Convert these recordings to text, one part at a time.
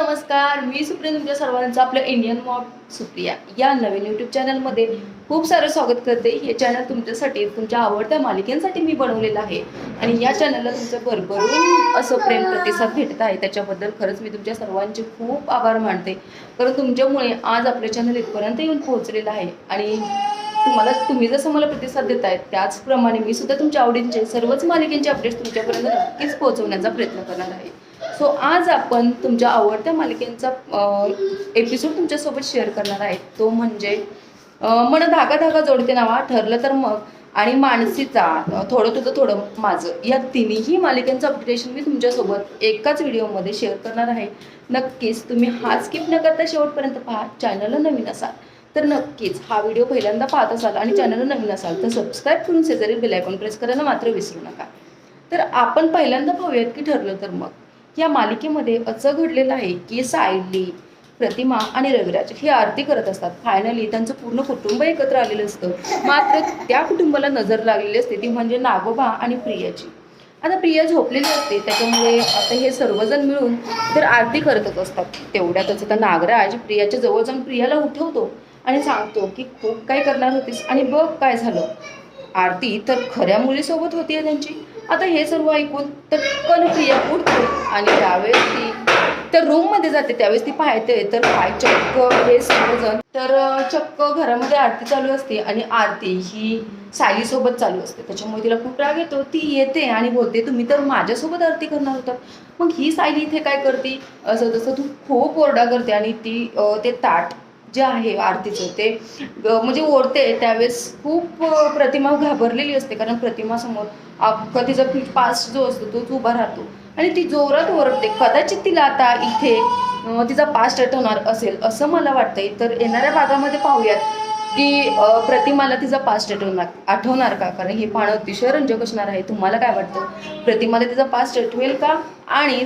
नमस्कार मी सुप्रिया तुमच्या सर्वांचं आपलं इंडियन मॉप सुप्रिया. या नवीन यूट्यूब चॅनलमध्ये खूप सारं स्वागत करते. हे चॅनल तुमच्यासाठी तुमच्या आवडत्या मालिकेंसाठी मी बनवलेलं आहे. आणि या चॅनलला तुमचं भरभरून असं प्रेम प्रतिसाद भेटत आहे. त्याच्याबद्दल खरंच मी तुमच्या सर्वांचे खूप आभार मानते. कारण तुमच्यामुळे आज आपलं चॅनल इथपर्यंत येऊन पोहोचलेलं आहे. आणि तुम्हाला तुम्ही जसं मला प्रतिसाद देत आहेत त्याचप्रमाणे मी सुद्धा तुमच्या आवडींचे सर्वच मालिकेंचे अपडेट्स तुमच्यापर्यंत नक्कीच पोहोचवण्याचा प्रयत्न करणार आहे. सो आज आपण तुमच्या आवडत्या मालिकेंचा एपिसोड तुमच्यासोबत शेअर करणार आहे. तो म्हणजे मन धागा धागा जोडते नावा ठरलं तर मग. आणि मानसीचा थोडं तुझं थोडं माझं. या तिन्ही मालिकेंचं अपडेशन मी तुमच्यासोबत एकाच व्हिडिओमध्ये शेअर करणार आहे. नक्कीच तुम्ही हा स्किप न करता शेवटपर्यंत पहा. चॅनलला नवीन असाल तर नक्कीच हा व्हिडिओ पहिल्यांदा पाहत असाल आणि चॅनलला नवीन असाल तर सबस्क्राईब करून शेजारी बेल आयकॉन प्रेस करायला मात्र विसरू नका. तर आपण पहिल्यांदा पाहूयात की ठरलं तर मग. या मालिकेमध्ये असं घडलेलं आहे की सायली प्रतिमा आणि रविराज हे आरती करत असतात. फायनली त्यांचं पूर्ण कुटुंब एकत्र आलेलं असतं. मात्र त्या कुटुंबाला नजर लागलेली असते ती म्हणजे नागोबा आणि प्रियाची. आता प्रिया झोपलेली असते त्याच्यामुळे आता हे सर्वजण मिळून तर आरती करतच असतात. तेवढ्यातच आता नागराज प्रियाच्या जवळ जाऊन प्रियाला उठवतो आणि सांगतो की खूप काय करणार होतीस आणि बघ काय झालं. आरती तर खऱ्या मुलीसोबत होती त्यांची. आता हे सर्व ऐकून तर प्रिया उठते आणि त्यावेळेस ती तर रूममध्ये जाते त्यावेळेस ती पाहते तर काय चक्क हे सर्वजण. तर चक्क घरामध्ये आरती चालू असते आणि आरती ही सायलीसोबत चालू असते. त्याच्यामुळे तिला खूप राग येतो. ती येते आणि बोलते तुम्ही तर माझ्यासोबत आरती करणार होता. मग ही सायली इथे काय करते? असं तसं तू खूप ओरडा करते आणि ती ते ताट जे आहे आरतीचं ते म्हणजे ओढते. त्यावेळेस खूप प्रतिमा घाबरलेली असते. कारण प्रतिमासमोर अख्खा तिचा पास्ट जो असतो तोच उभा राहतो. आणि ती जोरात ओरडते. कदाचित तिला आता इथे तिचा तिचा पास्ट आठवणार असेल. असं मला वाटतंय. तर येणाऱ्या भागामध्ये पाहूयात की प्रतिमाला तिचा पास्ट आठवणार आठवणार का? कारण हे पाहणं अतिशय रंजक असणार आहे. तुम्हाला काय वाटतं? प्रतिमाला तिचा पास्ट आठवेल का? आणि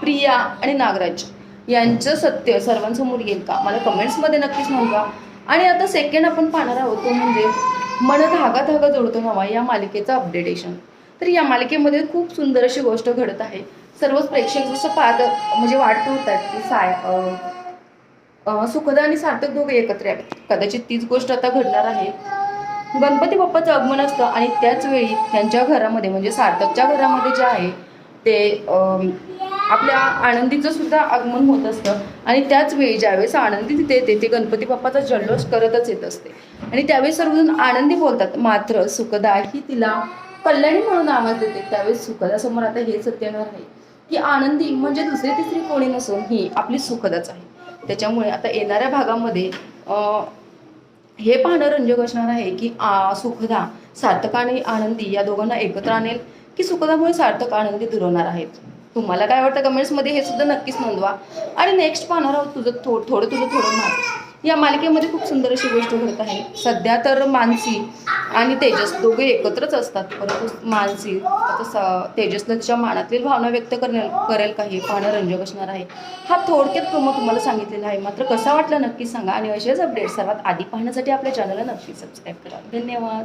प्रिया आणि नागराज. यांचं सत्य सर्वांसमोर येईल का? मला कमेंट्समध्ये नक्कीच नोंदवा आणि आता सेकंड आपण पाहणार आहोत तो म्हणजे मन धागा धागा जोडतो नवा या मालिकेचं अपडेटेशन तर या मालिकेमध्ये खूप सुंदर अशी गोष्ट घडत आहे. सर्वच प्रेक्षक जसं पाहत म्हणजे वाट होतात की साय सुखदा आणि सार्थक दोघे एकत्र आहेत. कदाचित तीच गोष्ट आता घडणार आहे. गणपती बाप्पाचं आगमन असतं आणि त्याच वेळी त्यांच्या घरामध्ये म्हणजे सार्थकच्या घरामध्ये जे आहे ते आपल्या आनंदीचं सुद्धा आगमन होत असतं. आणि त्याच वेळी ज्यावेळेस आनंदी तिथे येते ते गणपती बाप्पाचा जल्लोष करतच येत असते. आणि त्यावेळेस सर्वजण आनंदी बोलतात मात्र सुखदा ही तिला कल्याणी म्हणून आवाज देते. त्यावेळेस सुखदासमोर आता हे सत्यणार आहे की आनंदी म्हणजे दुसरी तिसरी कोणी नसून ही आपली सुखदाच आहे. त्याच्यामुळे आता येणाऱ्या भागामध्ये हे पाहणं रंजक असणार आहे की आ, सुखदा सार्थक आणि आनंदी या दोघांना एकत्र आणेल की सुखदामुळे सार्थक आनंदी दुरवणार आहेत? तुम्हाला काय वाटतं? कमेंट्समध्ये हे सुद्धा नक्कीच नोंदवा. आणि नेक्स्ट पाहणार आहोत तुझं थो थोडं तुझं थोडं माझं या मालिकेमध्ये खूप सुंदर अशी गोष्ट घडत आहे. सध्या तर मानसी आणि तेजस दोघे एकत्रच असतात. परंतु मानसी आता स- तेजसनं तिच्या मनातील भावना व्यक्त करेल करेल का हे पाहणं रंजक असणार आहे. हा थोडक्यात प्रोमो तुम्हाला सांगितलेला आहे. मात्र कसा वाटला नक्की सांगा. आणि असेच अपडेट सर्वात आधी पाहण्यासाठी आपल्या चॅनलला नक्की सबस्क्राईब करा. धन्यवाद.